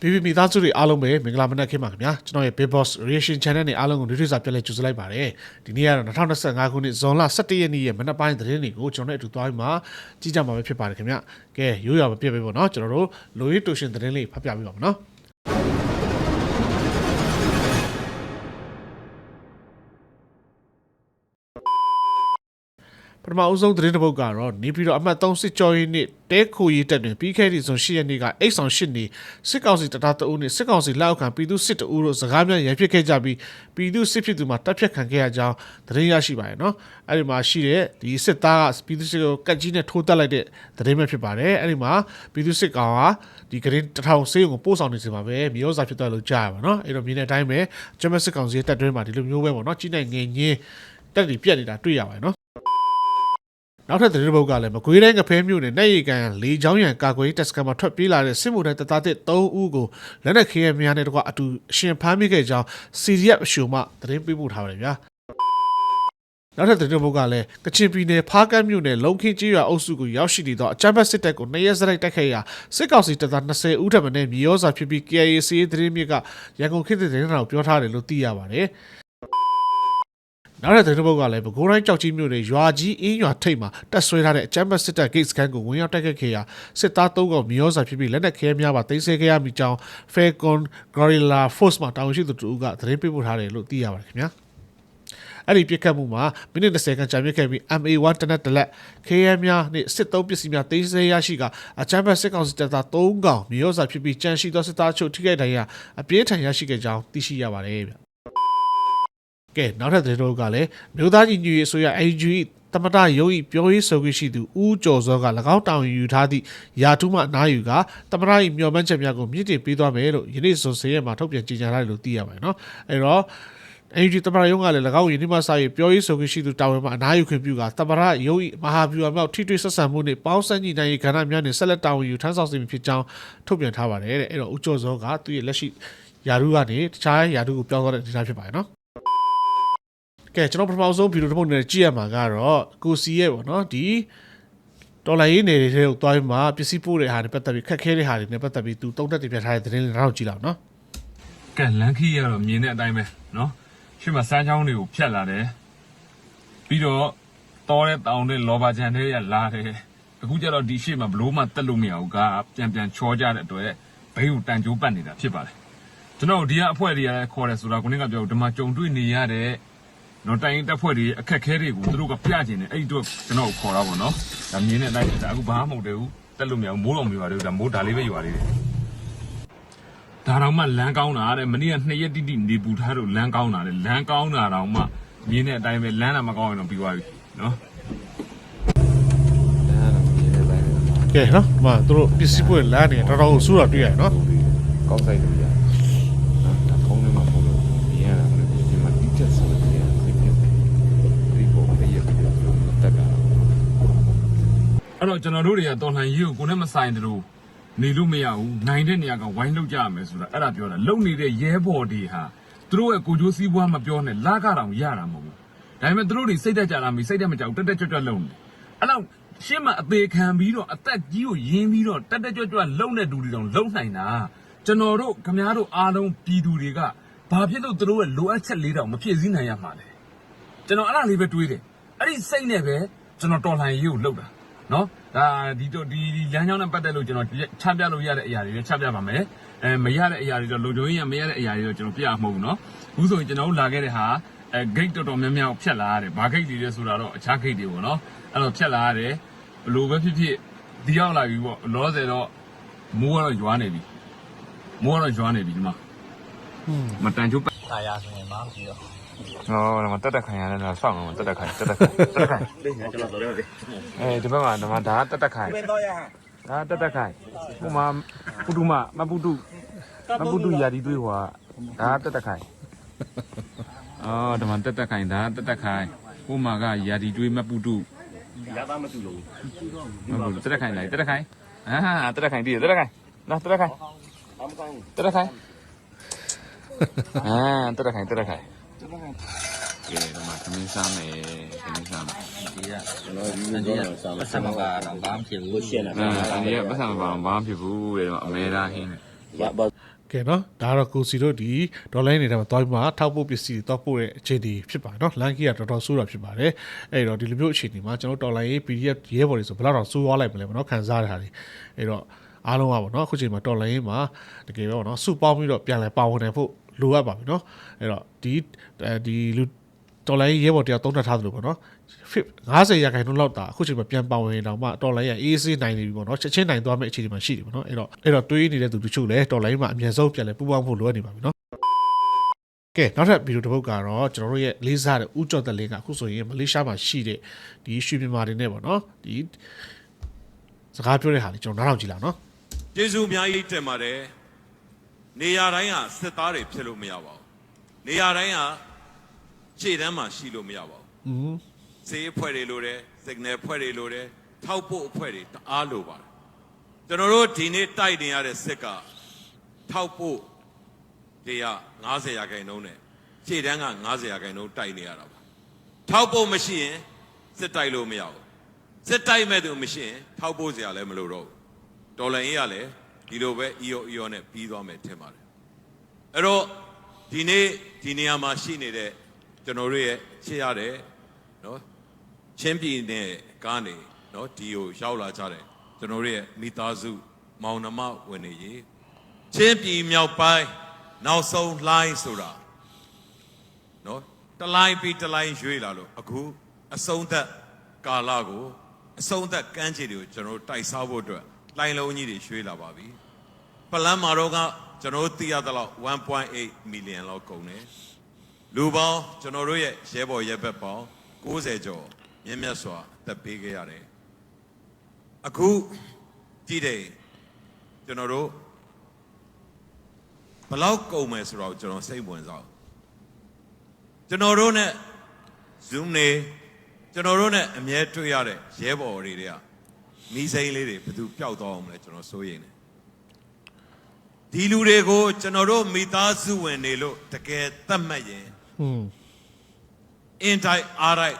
BB မိသားစုတွေအားလုံးပဲမင်္ဂလာမနက်ခင်းပါခင်ဗျာကျွန်တော်ရဲ့ Big Boss Reaction Channel နဲ့အားလုံးကိုဒီနေ့စာပြန်လည်ကြိုဆိုလိုက်ပါတယ်ဒီနေ့ကတော့2025ခုနှစ်ဇွန်လ17ရက်နေ့ရဲ့မနက်ပိုင်းသတင်းတွေကိုကျွန်တော်တို့အတူသွားပြီးမှကြည့်ကြမှာပဲဖြစ်ပါတယ်ခင်ဗျာကဲရိုးရမပြတ်ပဲပေါ့နော်ကျွန်တော်တို့လိုရီတိုရှင်သတင်းလေးဖတ်ပြပေးပါမယ်နော် ပထမအဆုံးသတင်းတစ်ပုဒ်ကတော့နေပြည်တော်အမှတ်3စစ်ကြောရေးနှစ်တဲခိုရေးတက်တွင်ပြီးခဲ့သည့်ဇွန်10ရက်နေ့ကအိတ်ဆောင်8နေစစ်ကောင်စီတပ်သားတအုပ်နှင့်စစ်ကောင်စီလက်အောက်ခံပြည်သူစစ်တအုပ်တို့စကားများရန်ဖြစ်ခဲ့ကြပြီးပြည်သူစစ်ဖြစ်သူမှတပ်ဖြတ်ခံခဲ့ရကြောင်းသတင်းရရှိပါရနော်အဲ့ဒီမှာရှိတဲ့ဒီစစ်သားကပြည်သူစစ်ကိုကတ်ကြီးနဲ့ထိုးတက်လိုက်တဲ့သတင်းပဲဖြစ်ပါတယ်အဲ့ဒီမှာပြည်သူစစ်ကောင်ကဒီကရင်တထောင်ဆေးရုံကိုပို့ဆောင်နေစမှာပဲမျိုးစားဖြစ်သွားလို့ကြားရပါနော်အဲ့တော့မြင်တဲ့အတိုင်းပဲဂျမတ်စစ်ကောင်စီရဲ့တပ်တွင်းမှာဒီလိုမျိုးပဲပေါ့နော်ကြီးနိုင်ငယ်ငင်းတက်တီပြက်နေတာတွေ့ရပါတယ်နော် နောက်ထပ်သတင်းတစ်ပုဒ်ကလည်းမကွေးတိုင်းကဖဲမြို့နယ်နဲ့ရီကန်လေချောင်းရံကာကွယ်ရေးတပ်စခန်းမှာထွက်ပြေးလာတဲ့စစ်မှုထမ်းတပ်သားတစ်3ဦးကိုလက်နက်ခဲယမ်းများနဲ့တကွအတူအရှင်ဖမ်းမိခဲ့ကြောင်း CDF အရှုံမှသတင်းပေးပို့ထားပါတယ်ဗျာနောက်ထပ်သတင်းတစ်ပုဒ်ကလည်းကချင်ပြည်နယ်ဖားကတ်မြို့နယ်လုံခင်းကြီးရွာအုပ်စုကိုရောက်ရှိနေသောအကြမ်းဖက်စစ်တပ်ကိုနှစ်ရက်စရိုက်တိုက်ခိုက်ရာစစ်ကောင်စီတပ်သား20ဦးထပ်မံနဲ့မြေရောစာဖြစ်ပြီး KIA စီးရေးသတင်းမြစ်ကရန်ကုန်ခေတ်သစ်သတင်းတော်ပြောထားတယ်လို့သိရပါတယ် နောက်ထပ်သတင်းတစ်ပုဒ်ကလည်းပဲခူးတိုင်းကြောက်ကြီးမြို့နယ်ရွာကြီးအင်းရွာထိပ်မှာတက်ဆွဲထားတဲ့အကြမ်းဖက်စစ်တပ် gate scan ကိုဝင်ရောက်တိုက်ခိုက်ခဲ့ရာစစ်သား၃ကောင်မြေရောစာဖြစ်ပြီးလက်နက်ခဲများပါတင်ဆက်ခဲ့ရမိကြောင်း Falcon Gorilla Force မှာတာဝန်ရှိသူတို့ကသတင်းပေးပို့ထားတယ်လို့သိရပါတယ်ခင်ဗျာအဲ့ဒီပြစ်ခတ်မှုမှာမိနစ်20ခန့်ကြာမြင့်ခဲ့ပြီး MA1 တနက်တလက် KM များနှင့်စစ်သုံးပစ္စည်းများတင်းစဲရရှိကအချမ်းဘတ်စစ်ကောင်စီတပ်သား3កောင်မြေရောစာဖြစ်ပြီးကြန့်ရှိသောစစ်သားချုပ်ထိခိုက်ဒဏ်ရာအပြင်းထန်ရရှိခဲ့ကြောင်းသိရှိရပါတယ်ဗျ ကဲနောက်ထပ်သတင်းတို့ကလည်းမြို့သားကြီးညူရေးဆိုရ AG တမတရုံးဤပြောရေးဆိုခွင့်ရှိသူဦးကျော်စောက၎င်းတောင်ယူထားသည့်ယာထုမှအနားယူကတမတဤမျှော်မှန်းချက်များကိုမြင့်တင်ပေးသွားမယ်လို့ယနေ့စွန်စရဲမှာထုတ်ပြန်ကြေညာထားတယ်လို့သိရပါတယ်နော်အဲ့တော့ AG တမရယုံကလည်း၎င်းယင်းဒီမှာစာရေးပြောရေးဆိုခွင့်ရှိသူတာဝန်မှာအနားယူခွင့်ပြုကတမရယုံဤမဟာဗျူဟာမြောက်ထိတွေ့ဆက်ဆံမှုနဲ့ပေါင်းစပ်ညီနိုင်ရေးကဏ္ဍများနဲ့ဆက်လက်တာဝန်ယူထမ်းဆောင်စီမည်ဖြစ်ကြောင်းထုတ်ပြန်ထားပါတယ်တဲ့အဲ့တော့ဦးကျော်စောကသူ့ရဲ့လက်ရှိယာရုကနေတခြားယာရုကိုပြောင်းသွားတဲ့ဒေသဖြစ်ပါတယ်နော် ကဲကျွန်တော်ပထမဆုံးဗီဒီယိုတစ်ပုဒ်နဲ့ကြည့်ရမှာကတော့ကိုစီရဲ့ပေါ့နော်ဒီတော်လိုင်းရေးနယ်တွေထဲကိုသွားပြီးမှပစ္စည်းပို့တဲ့ဟာတွေပတ်သက်ပြီးခက်ခဲတဲ့ဟာတွေနဲ့ပတ်သက်ပြီးသူတုံးတက်တွေပြထားတဲ့သတင်းတွေတော့ကြည့်လောက်နော်ကဲလန်ခီရတော့မြင်တဲ့အတိုင်းပဲနော်ရှေ့မှာစမ်းချောင်းတွေကိုဖြတ်လာတယ်ပြီးတော့တော်တဲ့တောင်တဲ့လော်ဘာဂျန်တွေကလာတယ်အခုကျတော့ဒီရှေ့မှာဘလို့မှတက်လို့မရဘူးကပြန်ပြန်ချောကြတဲ့အတွက်ဘိန်းကိုတန်ကြိုးပတ်နေတာဖြစ်ပါတယ်ကျွန်တော်ဒီကအဖွဲတွေကလည်းခေါ်တယ်ဆိုတော့ခုနကပြောဒီမှာကြုံတွေ့နေရတဲ့ နော်တိုင်းတက်ဖွဲ့တွေအခက်ခဲတွေကိုသူတို့ကပြကျင်တယ်အဲ့ဒီတော့ကျွန်တော်ခေါ်တာပေါ့နော်ဒါမြင်တဲ့အတိုင်းဒါအခုဘာမှမဟုတ်သေးဘူးတက်လို့မရဘူးမိုးတော်မရွာသေးဘူးဒါမိုးဒါလေးပဲရွာသေးတယ်ဒါတော့မှလမ်းကောင်းတာတဲ့မနေ့ကနှစ်ရက်တိတိနေပူထားလို့လမ်းကောင်းတာတဲ့လမ်းကောင်းတာတော့မှမြင်းတဲ့အတိုင်းပဲလမ်းတာမကောင်းရင်တော့ပြီးသွားပြီနော်ကဲနော်ဒီမှာသူတို့ပစ္စည်းပို့တဲ့လမ်းနေတော်တော်ဆူတာတွေ့ရတယ်နော်ကောက်ဆိုင်လို့ရနော်ဒါဖုန်းထဲမှာဖုန်းလို့မြင်ရတာလည်းဒီမှာတိကျဆိုလို့ရသိဖြစ်တယ်ဒီပုံတည်းရပြီးတော့တက်တာ အဲ့တော့ကျွန်တော်တို့တွေကတော်လှန်ရေးကိုကိုယ်နဲ့မဆိုင်တလို့နေလို့မရဘူးနိုင်တဲ့နေရာကဝိုင်းလောက်ကြရမယ်ဆိုတာအဲ့ဒါပြောတာလုံနေတဲ့ရဲဘော်တွေဟာသူတို့ရဲ့ကိုကြိုးစည်းပွားမပြောနဲ့လာကတောင်ရတာမဟုတ်ဘူးဒါပေမဲ့သူတို့တွေစိတ်တက်ကြလာပြီစိတ်တက်မကြောက်တက်တက်ကြွကြွလုံနေအဲ့တော့ရှင်းမအသေးခံပြီးတော့အသက်ကြီးကိုယင်းပြီးတော့တက်တက်ကြွကြွလုံတဲ့လူတွေတောင်လုံနိုင်တာကျွန်တော်တို့ခမားတို့အားလုံးပြည်သူတွေကဘာဖြစ်လို့သူတို့ရဲ့လိုအပ်ချက်လေးတောင်မဖြည့်ဆည်းနိုင်ရမှာလဲကျွန်တော်အဲ့ဒါလေးပဲတွေးတယ်အဲ့ဒီစိတ်နဲ့ပဲကျွန်တော်တော်လှန်ရေးကိုလုပ်တာ နော်ဒါဒီတို့ဒီလမ်းကြောင်းနဲ့ပတ်သက်လို့ကျွန်တော်ချပြလို့ရတဲ့အရာတွေလည်းချပြပါမယ်အဲမရတဲ့အရာတွေတော့လုံခြုံရေးရမရတဲ့အရာတွေတော့ကျွန်တော်ပြအောင်မဟုတ်ဘူးနော်အခုဆိုရင်ကျွန်တော်တို့လာခဲ့တဲ့ဟာအဲ gate တော်တော်များများဖြတ်လာရတယ်ဘာ gate တွေလဲဆိုတာတော့အခြား gate တွေပေါ့နော်အဲ့တော့ဖြတ်လာရတယ်ဘလို့ပဲဖြစ်ဖြစ်ဒီရောက်လာပြီပေါ့လောဆယ်တော့မိုးကတော့ရွာနေပြီမိုးကတော့ရွာနေပြီဒီမှာမတန်ချိုးပတ်တာရဆိုရင်မှပြီးတော့ နော်ဒီမှာတက်တက်ခိုင်ရတယ်နော်ဆောက်မှာတက်တက်ခိုင်တက်တက်ခိုင်တက်တက်ခိုင်ဒီညကျွန်တော်တော်တယ်အဲဒီဘက်မှာဒီမှာဒါကတက်တက်ခိုင်ပြန်တော့ရဟဒါတက်တက်ခိုင်ဟိုမှာပုတုမမပုတုမပုတုယာဒီတွေးဟွာဒါတက်တက်ခိုင်အော်ဒီမှာတက်တက်ခိုင်ဒါတက်တက်ခိုင်ဟိုမှာကယာဒီတွေးမပုတုရတာမတူလို့မပုတုတက်တက်ခိုင်လိုက်တက်တက်ခိုင်အာတက်တက်ခိုင်တည်တက်တက်ခိုင်နော်တက်တက်ခိုင်တက်တက်ခိုင်အာတက်တက်ခိုင်တက်တက်ခိုင် ကျွန်တော်ကကဲဒီမှာသမင်းစားမယ်သမင်းစားမယ်ဒီကကျွန်တော်ဒီလိုတော့ဆောင်းဆက်မှာကတော့ဘာမှဖြစ်ဘူးလို့ရှင်းတယ်အဲအန်ဒီကပတ်စံမပါဘာမှဖြစ်ဘူးတဲ့ဒီမှာအမဲသားဟင်းဒဘာဘာကဲနော်ဒါကတော့ကိုစီတို့ဒီဒေါ်လာနေတဲ့မှာတွားပြီးမှထောက်ပို့ပစ္စည်းတွေတောက်ပို့တဲ့အခြေအနေဖြစ်ပါတယ်နော်လန်ကီကတော်တော်ဆိုးတာဖြစ်ပါတယ်အဲ့တော့ဒီလိုမျိုးအခြေအနေမှာကျွန်တော်ဒေါ်လာရေး PDF ရဲဘော်တွေဆိုဘယ်တော့တော့ဆိုးသွားလိုက်မလဲမနော်ခံစားရတဲ့ဟာတွေအဲ့တော့အားလုံးကပေါ့နော်အခုချိန်မှာဒေါ်လာရေးမှာတကယ်ပဲပေါ့နော်စုပေါင်းပြီးတော့ပြန်လဲပါဝင်နေဖို့ လိုအပ်ပါပြီနော်အဲ့တော့ဒီဒီလူဒေါ်လာရေးရဲဘော်တယောက်သုံးထပ်ထားသလိုပေါ့နော်50ရာခိုင်နှုန်းလောက်တာအခုချိန်မှာပြန်ပါဝင်တော့မှဒေါ်လာရေးအေးဆေးနိုင်နေပြီပေါ့နော်ချက်ချင်းနိုင်သွားမယ့်အခြေအနေမှာရှိတယ်ပေါ့နော်အဲ့တော့အဲ့တော့တွေးနေတဲ့သူတချို့လည်းဒေါ်လာရေးမှာအမြန်ဆုံးပြန်လဲပူးပေါင်းဖို့လိုအပ်နေပါပြီနော်ကဲနောက်ထပ်ဗီဒီယိုတစ်ပုဒ်ကတော့ကျွန်တော်တို့ရဲ့လေးစားတဲ့ဥကြော်တဲ့လေးကအခုဆိုရင်မလေးရှားမှာရှိတဲ့ဒီရွှေမြန်မာတွေနဲ့ပေါ့နော်ဒီစကားပြောတဲ့ဟာလေးကျွန်တော်နားထောင်ကြည့်လာနော်ကျေးဇူးအများကြီးတင်ပါတယ် နေရာတိုင်းဟာစစ်သားတွေဖြစ်လို့မရပါဘူးနေရာတိုင်းဟာခြေတန်းမှာရှိလို့မရပါဘူးอืมစေးအဖွဲ့တွေလိုတယ် signal အဖွဲ့တွေလိုတယ်ထောက်ပို့အဖွဲ့တွေတအားလိုပါတယ်ကျွန်တော်တို့ဒီနေ့တိုက်နေရတဲ့စစ်ကထောက်ပို့တွေက90ရာခိုင်နှုန်းနဲ့ခြေတန်းက90ရာခိုင်နှုန်းတိုက်နေရတာပါထောက်ပို့မရှိရင်စစ်တိုက်လို့မရဘူးစစ်တိုက်မဲ့သူမရှိရင်ထောက်ပို့စရာလည်းမလိုတော့ဘူးဒေါ်လာရင်းကလည်း ဒီလိုပဲအီယိုအီယိုနဲ့ပြီးသွားမယ်ထင်ပါတယ်အဲ့တော့ဒီနေ့ဒီနေရာမှာရှိနေတဲ့ကျွန်တော်တို့ရဲ့ချစ်ရတဲ့နော်ချင်းပြည်နယ်ကနေနော်ဒီကိုရောက်လာကြတယ်ကျွန်တော်တို့ရဲ့မိသားစုမောင်နှမဝင်နေရေချင်းပြည်မြောက်ပိုင်းနောက်ဆုံးလှိုင်းဆိုတာနော်တလိုင်းပြီးတလိုင်းရွေးလာလို့အခုအဆုံးသက်ကာလကိုအဆုံးသက်ကမ်းခြေတွေကိုကျွန်တော်တို့တိုက်စားဖို့အတွက် လိုင်းလုံးကြီးတွေရွှေ့လာပါပြီပလန်မာတော့ကကျွန်တော်တို့သိရသလောက်1.8 million လောက်ကုန်တယ်လူပေါင်းကျွန်တော်တို့ရဲ့ရဲဘော်ရဲဘက်ပေါင်း60ကျော်မြင့်မြတ်စွာအသက်ပေးခဲ့ရတယ်အခုကြည့်တယ်ကျွန်တော်တို့ဘယ်လောက်ကုန်မယ်ဆိုတော့ကျွန်တော်စိတ်ဝင်စားဘူးကျွန်တော်တို့ ਨੇ zoom နေကျွန်တော်တို့ ਨੇ အမြဲတွေ့ရတဲ့ရဲဘော်တွေတွေက မိစိမ့်လေးတွေဘယ်သူပျောက်သွားအောင်မလဲကျွန်တော်စိုးရိမ်တယ်ဒီလူတွေကိုကျွန်တော်တို့မိသားစုဝင်တွေလို့တကယ်သတ်မှတ်ရင်อืมအင်တိုင်းအားလိုက်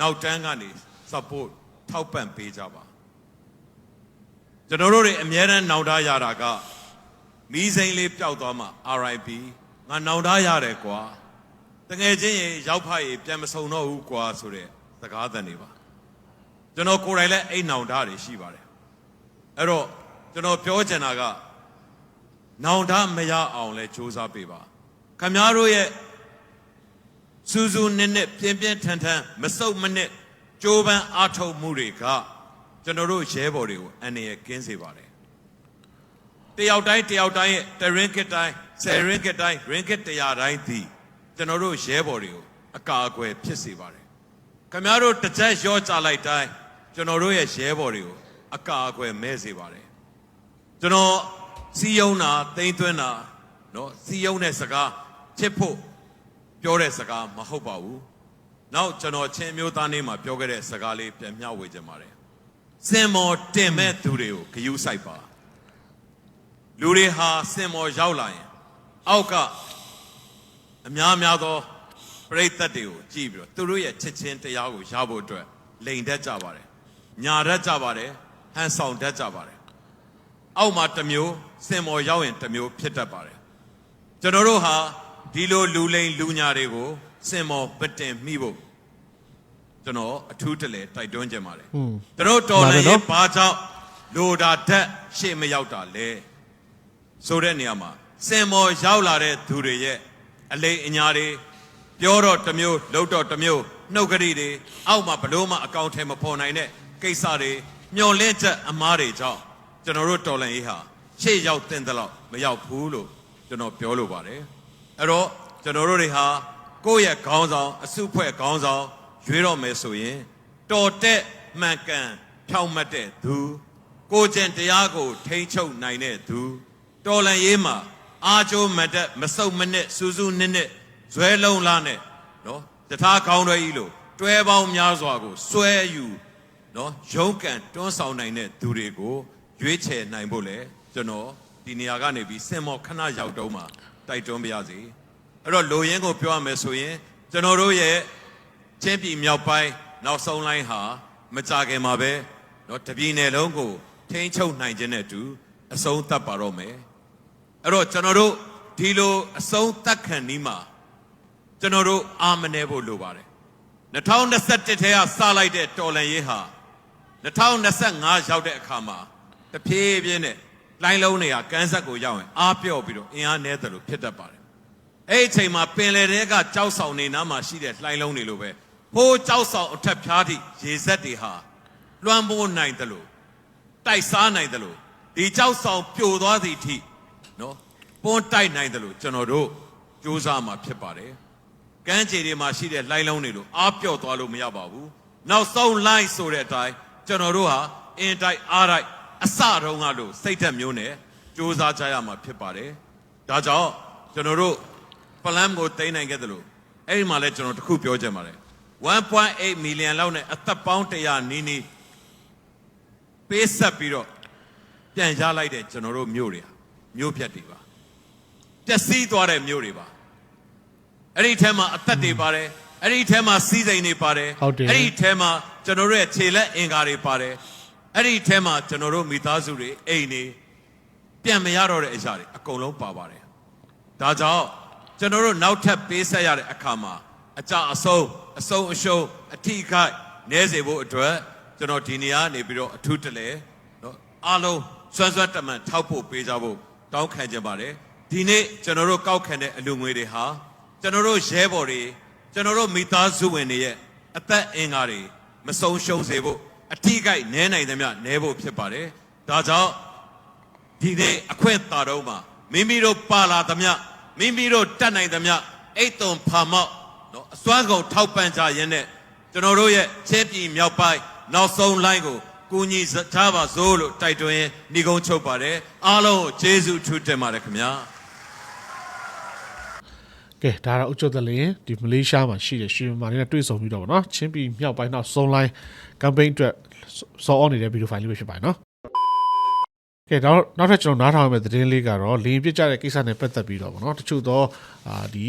နောက်တန်းကနေ support ထောက်ပံ့ပေးကြပါကျွန်တော်တို့တွေအမြဲတမ်းနောင်တရတာကမီးစိမ်းလေးပျောက်သွားမှ RIP ငါနောင်တရတယ်ကွာတကယ်ချင်းရေရောက်ဖရေပြန်မဆုံတော့ဘူးကွာဆိုတဲ့စကားသံတွေပါ ကျွန်တော်ကိုယ်တိုင်လည်းအိတ်နောင်တတွေရှိပါတယ်အဲ့တော့ကျွန်တော်ပြောချင်တာကနောင်တမရအောင်လဲစူးစမ်းပေးပါခမည်းတော်ရဲ့စူးစူးနစ်နစ်ပြင်းပြင်းထန်ထန်မစုံမနစ်ကြိုးပမ်းအားထုတ်မှုတွေကကျွန်တော်တို့ရဲဘော်တွေကိုအန္တရာယ်ကင်းစေပါတယ်တယောက်တိုင်းတယောက်တိုင်းရဲ့တရင်ကစ်တိုင်းဆယ်ရင်ကစ်တိုင်းရင်ကစ်တရာတိုင်းသည်ကျွန်တော်တို့ရဲဘော်တွေကိုအကာအကွယ်ဖြစ်စေပါတယ်ခင်ဗျားတို့တစ်ချက်ရောကြလိုက်တိုင်း ကျွန်တော်တို့ရဲ့ရဲဘော်တွေကိုအကာအကွယ်မဲ့စေပါတယ်ကျွန်တော်စီယုံတာတိမ့်သွင်းတာနော်စီယုံတဲ့စကားချစ်ဖို့ပြောတဲ့စကားမဟုတ်ပါဘူးနောက်ကျွန်တော်ချင်းမျိုးသားနေမှာပြောခဲ့တဲ့စကားလေးပြန်မျှဝေခြင်းပါတယ်စင်မော်တင်မဲ့သူတွေကိုဂယုစိုက်ပါလူတွေဟာစင်မော်ရောက်လာရင် အောက်ကအများများသောပြိသက်တွေကိုကြည့်ပြီးတော့သူတို့ရဲ့ချစ်ချင်းတရားကိုရဖို့အတွက်လိန်တတ်ကြပါတယ် ညာတတ်ကြပါတယ်။ဟန်ဆောင်တတ်ကြပါတယ်။အောက်မှာတစ်မျိုးစင်မော်ရောက်ရင်တစ်မျိုးဖြစ်တတ်ပါတယ်။ကျွန်တော်တို့ဟာဒီလိုလူလိန်လူညာတွေကိုစင်မော်ပတင်မိဖို့ကျွန်တော်အထူးတလဲတိုက်တွန်းကြပါတယ်อืมကျွန်တော်တော်လည်းပါပဲနော်ဘာကြောင့်လိုတာဓာတ်ရှေ့မရောက်တာလဲဆိုတဲ့နေရာမှာစင်မော်ရောက်လာတဲ့သူတွေရဲ့အလိမ်အညာတွေပြောတော့တစ်မျိုးလုပ်တော့တစ်မျိုးနှုတ်ကလေးတွေအောက်မှာဘလို့မှအကောင့်ထဲမပေါ်နိုင်တဲ့ ကိစ္စတွေမျောလင့်ချက်အမားတွေကြောင့်ကျွန်တော်တို့တော်လန်ရေးဟာရှေ့ရောက်တဲ့တော့မရောက်ဘူးလို့ကျွန်တော်ပြောလိုပါတယ်အဲ့တော့ကျွန်တော်တို့တွေဟာကိုယ့်ရဲ့ခေါင်းဆောင်အစုဖွဲ့ခေါင်းဆောင်ရွေးတော့မယ်ဆိုရင်တော်တဲ့မှန်ကန်ဖြောင့်မတ်တဲ့သူကိုကျင့်တရားကို ထိန်းချုပ်နိုင်တဲ့သူတော်လန်ရေးမှာအာကျိုးမတ်တဲ့မစုံမနစ်စူးစူးနစ်နစ်ဇွဲလုံးလားနဲ့နော်တထားခေါင်းတွေကြီးလို့တွဲပေါင်းများစွာကိုစွဲယူ နော်ရုံးကန်တွန်းဆောင်နိုင်တဲ့သူတွေကိုရွေးချယ်နိုင်ဖို့လေကျွန်တော်ဒီနေရာကနေပြီးစင်မော်ခဏရောက်တုံးမှာတိုက်တွန်းပါရစေအဲ့တော့လိုရင်းကိုပြောရမယ်ဆိုရင်ကျွန်တော်တို့ရဲ့ချင်းပြည်မြောက်ပိုင်းနောက်ဆုံးလိုင်းဟာမကြခင်မှာပဲနော်တပြည်နယ်လုံးကိုထိန်းချုပ်နိုင်ခြင်းနဲ့တူအဆုံးသတ်ပါတော့မယ်အဲ့တော့ကျွန်တော်တို့ဒီလိုအဆုံးသတ်ခံဒီမှာကျွန်တော်တို့အာမနေဖို့လိုပါတယ်2021ထဲကစလိုက်တဲ့တော်လန်ရေးဟာ 2025ရောက်တဲ့အခါမှာတဖြည်းဖြည်းနဲ့လိုင်းလုံးတွေကကန်းဆက်ကိုရောက်ရင်အားပြော့ပြီးတော့အင်အားနည်းတယ်လို့ဖြစ်တတ်ပါတယ်အဲ့ဒီအချိန်မှာပင်လယ်တွေကကြောက်ဆောင်နေနားမှာရှိတဲ့လိုင်းလုံးတွေလိုပဲဟိုးကြောက်ဆောင်အထက်ဖြားသည့်ရေစက်တွေဟာလွှမ်းမိုးနိုင်တယ်လို့တိုက်စားနိုင်တယ်လို့ဒီကြောက်ဆောင်ပြိုသွားသည့်အထိနော်ပွန်းတိုက်နိုင်တယ်လို့ကျွန်တော်တို့စူးစမ်းမှာဖြစ်ပါတယ်ကမ်းခြေတွေမှာရှိတဲ့လိုင်းလုံးတွေလို့အားပြော့သွားလို့မရပါဘူးနောက်ဆုံး line ဆိုတဲ့အတိုင်း ကျွန်တော်တို့ဟာအင်တိုက်အားတိုက်အစတုန်းကလို့စိတ်သက်မျိုးနဲ့စူးစမ်းကြရမှာဖြစ်ပါတယ်ဒါကြောင့်ကျွန်တော်တို့ plan ကိုတင်နိုင်ခဲ့တယ်လို့အဲ့ဒီမှာလဲကျွန်တော်တခုပြောချင်ပါတယ်1.8 million လောက်နဲ့အသက်ပေါင်း100နီးနီးပေးဆက်ပြီးတော့ပြန်ရလိုက်တဲ့ကျွန်တော်တို့မြို့တွေဟာမြို့ဖြတ်တွေပါပျက်စီးသွားတဲ့မြို့တွေပါအဲ့ဒီထဲမှာအသက်တွေပါတယ် အဲ့ဒီထဲမှာစီးစိမ်တွေပါတယ်ဟုတ်တယ်အဲ့ဒီထဲမှာကျွန်တော်တို့ရဲ့ခြေလက်အင်္ကာတွေပါတယ်အဲ့ဒီထဲမှာကျွန်တော်တို့မိသားစုတွေအိမ်တွေပြန်မရတော့တဲ့အရာတွေအကုန်လုံးပါပါတယ်ဒါကြောင့်ကျွန်တော်တို့နောက်ထပ်ပေးဆက်ရတဲ့အခါမှာအကြအဆုံးအဆုံးအရှုံးအထိအခိုက်နဲစေဖို့အတွက်ကျွန်တော်ဒီနေရာနေပြီးတော့အထူးတလဲနော်အားလုံးစွမ်းစွမ်းတမန်ထောက်ဖို့ပေးကြဖို့တောင်းခံကြပါတယ်ဒီနေ့ကျွန်တော်တို့ကောက်ခံတဲ့အလူငွေတွေဟာကျွန်တော်တို့ရဲဘော်တွေ ကျွန်တော်တို့မိသားစုဝင်တွေရဲ့အသက်အင်္ဂါတွေမဆုံးရှုံးစေဖို့အထိအခိုက်နဲနိုင်သမျှနဲဖို့ဖြစ်ပါတယ်ဒါကြောင့်ဒီနေ့အခွင့်တာတော့မှာမိမိတို့ပါလာသမျှမိမိတို့တတ်နိုင်သမျှအိတ်သွန်ဖာမောက်နော်အစွမ်းကုန်ထောက်ပံ့ကြရင်းနဲ့ကျွန်တော်တို့ရဲ့ချင်းပြည်မြောက်ပိုင်းနောက်ဆုံးလိုင်းကိုကူညီကြပါစို့လို့တိုက်တွန်းရင်းဏီကုန်းချုပ်ပါတယ်အားလုံးကိုကျေးဇူးထူးတင်ပါတယ်ခင်ဗျာ ကဲဒါတော့အုတ်ချုပ်တလင်းဒီမလေးရှားမှာရှိတဲ့ရွှေမြန်မာလေးနဲ့တွေ့ဆုံပြီးတော့ဗောနော်ချင်းပြည်မြောက်ပိုင်းနောက်ဆုံးလိုင်း campaign အတွက်စော်အောနေတဲ့ဗီဒီယိုဖိုင်လေးပဲဖြစ်ပါတယ်နော်ကဲတော့နောက်ထပ်ကျွန်တော်နားထောင်ရမယ့်သတင်းလေးကတော့လင်းပြစ်ကြတဲ့ကိစ္စနဲ့ပတ်သက်ပြီးတော့ဗောနော်တချို့တော့အာဒီ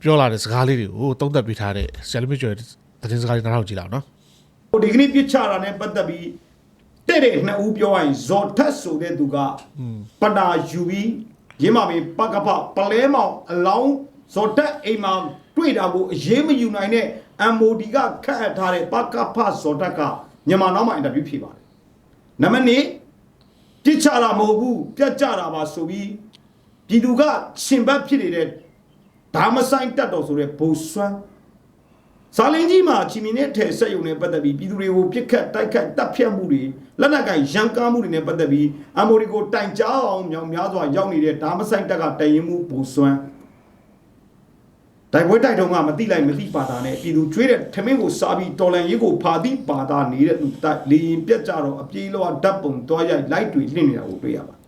ပြောလာတဲ့စကားလေးတွေကိုတုံးသက်ပေးထားတဲ့ဆယ်လီမီကျော်တဲ့သတင်းစကားလေးနားထောင်ကြည့်လောက်နော်ဟိုဒီကနေ့ပြစ်ချတာနဲ့ပတ်သက်ပြီးတဲ့တဲ့နှစ်ဦးပြောရရင်ဇော်ထက်ဆိုတဲ့သူကပတာယူပြီး ရင်းမမေပကပပလဲမောင်အလောင်းဇော်ထက်အိမ်မှာတွေ့တာကိုအရေးမယူနိုင်တဲ့ MOD ကခတ်အပ်ထားတဲ့ပကပဇော်ထက်ကမြန်မာနောက်မှာအင်တာဗျူးဖြေပါတယ်နံပါတ်1ပြစ်ချတာမဟုတ်ဘူးပြတ်ကြတာပါဆိုပြီးပြည်သူကရှင်ဘတ်ဖြစ်နေတဲ့ဒါမဆိုင်တက်တော်ဆိုတဲ့ဘိုးစွမ်း ဇာလင်းကြီးမှာချီမီနဲ့ထဲဆက်ယုံနဲ့ပတ်သက်ပြီးပြည်သူတွေကိုပြစ်ခတ်တိုက်ခတ်တပ်ဖြတ်မှုတွေလက်နက်ကင်ရန်ကားမှုတွေနဲ့ပတ်သက်ပြီးအမိုရီကိုတိုင်ကြားအောင်မြောင်များစွာရောက်နေတဲ့ဒါမဆိုင်တက်ကတရင်မှုဘူစွမ်းတိုက်ပွဲတိုက်တုံးကမတိလိုက်မတိပါတာနဲ့ပြည်သူကျွေးတဲ့ထမင်းကိုစားပြီးတော်လန်ရေးကိုဖာတိပါတာနေတဲ့သူတိုက်လေရင်ပြက်ကြတော့အပြေးလောဓာတ်ပုံတွားရိုက်လိုက်တွေလှင့်နေတာကိုတွေ့ရပါတယ်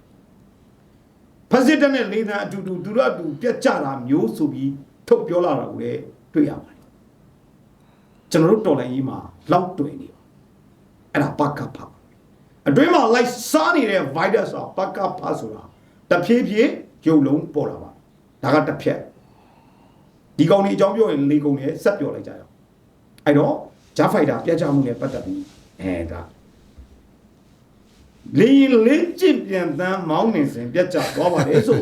ဖက်စစ်တပ်နဲ့လေသံအတူတူသူတို့အတူပြက်ကြတာမျိုးဆိုပြီးထုတ်ပြောလာတာကိုလည်းတွေ့ရပါတယ် ကျွန်တော်တို့တော်လိုင်းကြီးမှာလောက်တွင်နေပါအဲ့ဒါပကဖအတွင်းမှာလိုက်စားနေတဲ့ virus ဆိုတာပကဖဆိုတာတဖြည်းဖြည်းရုပ်လုံးပေါ်လာပါဒါကတစ်ဖြက်ဒီကောင်ဒီအကြောင်းပြောရင်လေကုန်နဲ့ဆက်ပြောလိုက်ကြရအောင်အဲ့တော့ဂျာဖိုက်တာပြတ်ကြမှုနဲ့ပတ်သက်ပြီးအဲဒါလေရင်လေးကျင့်ပြန်တန်းမောင်းနေစဉ်ပြတ်ကြသွားပါတယ်ဆို